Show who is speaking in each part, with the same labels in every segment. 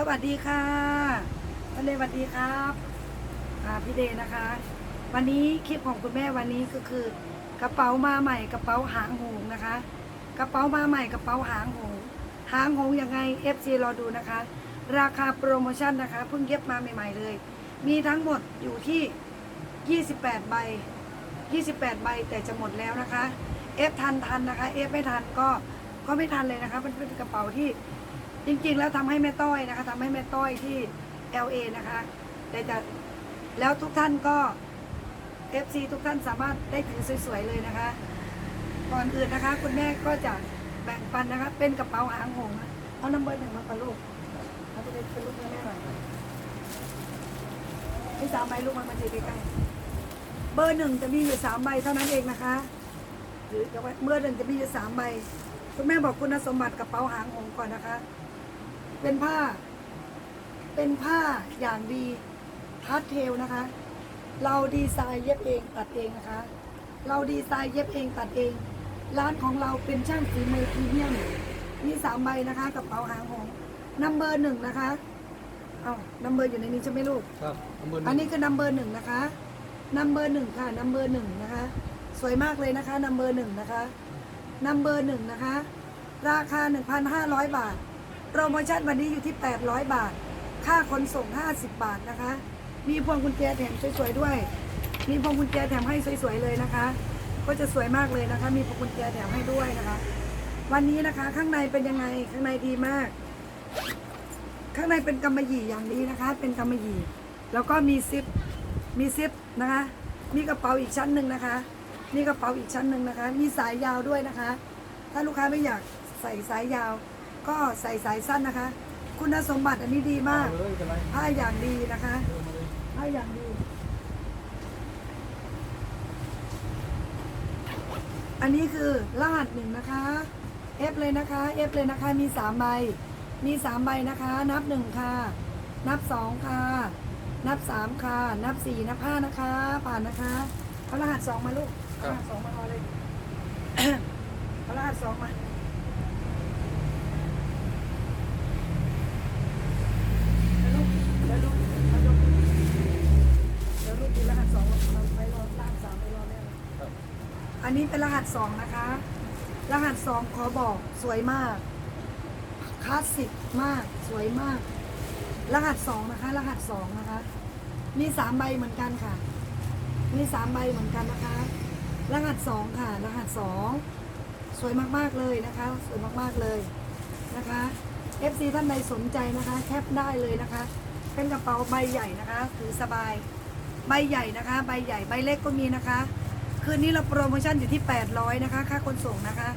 Speaker 1: สวัสดีค่ะทะเลสวัสดีครับพี่เดนะคะ วันนี้คลิปของคุณแม่วันนี้ก็คือ กระเป๋ามาใหม่กระเป๋าหางหงนะคะ กระเป๋ามาใหม่กระเป๋าหางหงหางหงยังไง FC รอดูนะคะ ราคาโปรโมชั่นนะคะเพิ่งเย็บมาใหม่ ๆเลย มีทั้งหมดอยู่ที่ 28 ใบ 28 ใบแต่จะหมดแล้วนะคะ F ทันทันนะคะ F ไม่ทันก็ก็ไม่ทันเลยนะคะเป็นกระเป๋าที่ จริงๆ แล้วทำให้แม่ต้อยนะคะทำให้แม่ต้อยที่ LA นะคะแต่จะแล้วทุกท่านก็ FC ทุกท่านสามารถได้ถือสวยๆเลยนะคะ ก่อนอื่นนะคะ คุณแม่ก็จะแบ่งปันนะคะ เป็นกระเป๋าหางหงเอาน้ำเบอร์หนึ่งมาปะลูกเอาไปเป็นลูกแม่หน่อยนี่สามใบลูกมันมาอยู่ใกล้ๆเบอร์หนึ่งจะมีอยู่สามใบเท่านั้นเองนะคะหรือจะว่าเมื่อหนึ่งจะมีอยู่สามใบคุณแม่บอกคุณสมบัติกระเป๋าหางหงก่อนนะคะ เป็นผ้า เป็นผ้าอย่างดีทัดเทลนะคะ เราดีไซน์เย็บเองตัดเองนะคะ เราดีไซน์เย็บเองตัดเอง ร้านของเราเป็นช่างฝีมือพรีเมียมมีสามใบนะคะกระเป๋าหางหงนัมเบอร์หนึ่งนะคะ เอานัมเบอร์อยู่ในนี้ใช่ไหมลูก
Speaker 2: ครับตำบล
Speaker 1: อันนี้คือนัมเบอร์หนึ่งนะคะนัมเบอร์หนึ่งค่ะนัมเบอร์หนึ่งนะคะ สวยมากเลยนะคะนัมเบอร์หนึ่งนะคะนัมเบอร์หนึ่งนะคะ ราคา1,500บาท โปรโมชั่นวันนี้อยู่ที่ 800 บาท ค่าขนส่ง 50 บาทนะคะ มีพวงกุญแจแถมสวยๆด้วย มีพวงกุญแจแถมให้สวยๆเลยนะคะ ก็จะสวยมากเลยนะคะ มีพวงกุญแจแถมให้ด้วยนะคะ วันนี้นะคะข้างในเป็นยังไงข้างในดีมาก ข้างในเป็นกำมะหยี่อย่างนี้นะคะ เป็นกำมะหยี่แล้วก็มีซิปมีซิปนะคะ มีกระเป๋าอีกชั้นหนึ่งนะคะมีกระเป๋าอีกชั้นหนึ่งนะคะ มีสายยาวด้วยนะคะ ถ้าลูกค้าไม่อยากใส่สายยาว ก็ใส่สายสั้นนะคะ คุณสมบัติอันนี้ดีมาก
Speaker 2: เลยเป็นไร
Speaker 1: ผ้าอย่างดีนะคะ
Speaker 2: เดินมาเลย
Speaker 1: ผ้าอย่างดี อันนี้คือรหัสหนึ่งนะคะ F เลยนะคะ F เลยนะคะ มีสามใบ มีสามใบนะคะ นับหนึ่งค่ะ นับสองค่ะ นับสามค่ะ นับสี่นับห้านะคะ ผ่านนะคะเอารหัสสองมาลูกเอารหัสสองมารอเลยเอารหัสสองมา แล้วลูกแล้วลูกแล้วลูกแล้วลูกดูรหัสสองเราไปรอลากสามไปรอแม่เลย
Speaker 2: ครับ
Speaker 1: อันนี้เป็นรหัสสองนะคะ รหัสสองขอบอกสวยมาก คลาสสิกมากสวยมาก รหัสสองนะคะ รหัสสองนะคะ มีสามใบเหมือนกันค่ะ มีสามใบเหมือนกันนะคะ รหัสสองค่ะ รหัสสองสวยมากๆเลยนะคะ สวยมากๆเลยนะคะ FC ท่านใดสนใจนะคะ แคปได้เลยนะคะ เป็นกระเป๋าใบใหญ่นะคะถือสบาย ใบใหญ่นะคะ ใบใหญ่ใบเล็กก็มีนะคะ คืนนี้เราโปรโมชั่นอยู่ที่ 800 นะคะ ค่าขนส่งนะคะ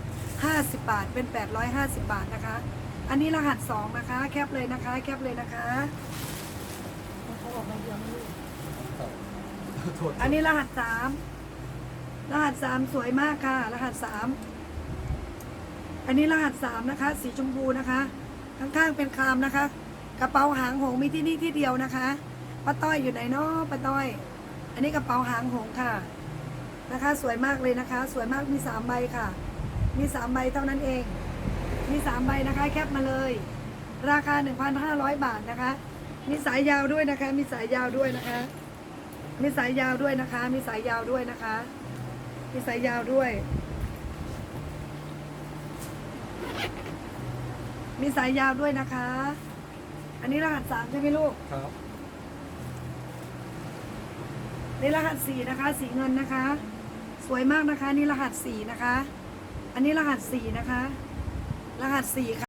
Speaker 1: 50 บาทเป็น 850 บาทนะคะ อันนี้รหัส 2 นะคะ แคปเลยนะคะ แคปเลยนะคะเขาบอกมาเดียวไม่รู้
Speaker 2: ครับโทษ
Speaker 1: อันนี้รหัส 3 รหัส 3 สวยมากค่ะ รหัส 3 อันนี้รหัส 3 นะคะ สีชมพูนะคะ ข้างๆเป็นครามนะคะ กระเป๋าหางหงมีที่นี่ที่เดียวนะคะป้าต้อยอยู่ไหนเนาะป้าต้อย อันนี้กระเป๋าหางหงค่ะ นะคะ สวยมากเลยนะคะ สวยมากมีสามใบค่ะ มีสามใบเท่านั้นเอง มีสามใบนะคะแคปมาเลย ราคา 1,500 บาทนะคะ มีสายยาวด้วยนะคะ มีสายยาวด้วยนะคะ มีสายยาวด้วยนะคะ มีสายยาวด้วยนะคะ มีสายยาวด้วย มีสายยาวด้วยนะคะ อันนี้รหัสสามใช่ไหมลูก
Speaker 2: ครับ
Speaker 1: นี่รหัสสี่นะคะ สีเงินนะคะ สวยมากนะคะนี่รหัสสี่นะคะ อันนี้รหัสสี่นะคะ รหัสสี่ค่ะ